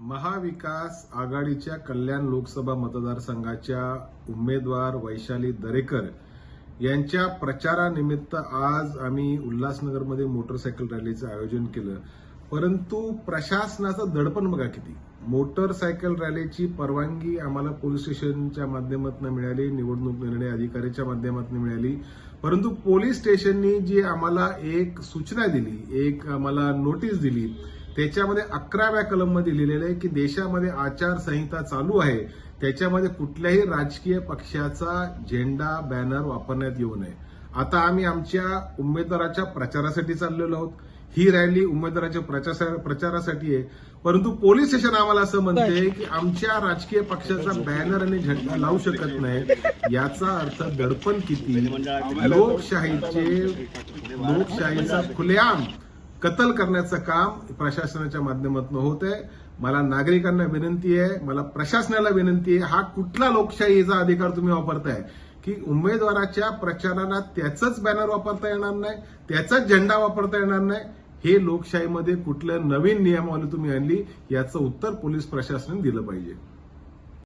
महाविकास आघाडीच्या कल्याण लोकसभा मतदारसंघाच्या उमेदवार वैशाली दरेकर यांच्या प्रचारानिमित्त आज आम्ही उल्हासनगरमध्ये मोटरसायकल रॅलीचं आयोजन केलं. परंतु प्रशासनाचं दडपण बघा किती. मोटरसायकल रॅलीची परवानगी आम्हाला पोलीस स्टेशनच्या माध्यमातून मिळाली निवडणूक निर्णय अधिकाऱ्याच्या माध्यमातून मिळाली. परंतु पोलीस स्टेशननी जी आम्हाला एक सूचना दिली एक आम्हाला नोटीस दिली त्याच्यामध्ये अकराव्या कलममध्ये लिहिलेलं आहे की देशामध्ये आचारसंहिता चालू आहे. त्याच्यामध्ये कुठल्याही राजकीय पक्षाचा झेंडा बॅनर वापरण्यात येऊ नये. आता आम्ही आमच्या उमेदवाराच्या प्रचारासाठी चाललेलो आहोत. ही रॅली उमेदवाराच्या प्रचार प्रचारासाठी आहे. परंतु पोलीस स्टेशन आम्हाला असं म्हणते की आमच्या राजकीय पक्षाचा बॅनर आणि झेंडा लावू शकत नाही. याचा अर्थ दडपण किती? लोकशाहीचे लोकशाहीचा खुलेआम. कत्ल करण्याचं काम प्रशासनाच्या माध्यमातून होत आहे. मला नागरिकांना विनंती आहे मला प्रशासनाला विनंती आहे हा कुठला लोकशाहीचा अधिकार तुम्ही वापरताय? की उमेदवाराच्या प्रचाराला त्याचंच बॅनर वापरता येणार नाही त्याचाच झेंडा वापरता येणार नाही हे लोकशाहीमध्ये कुठल्या नवीन नियमावली तुम्ही आणली याचं उत्तर पोलीस प्रशासनाने दिलं पाहिजे.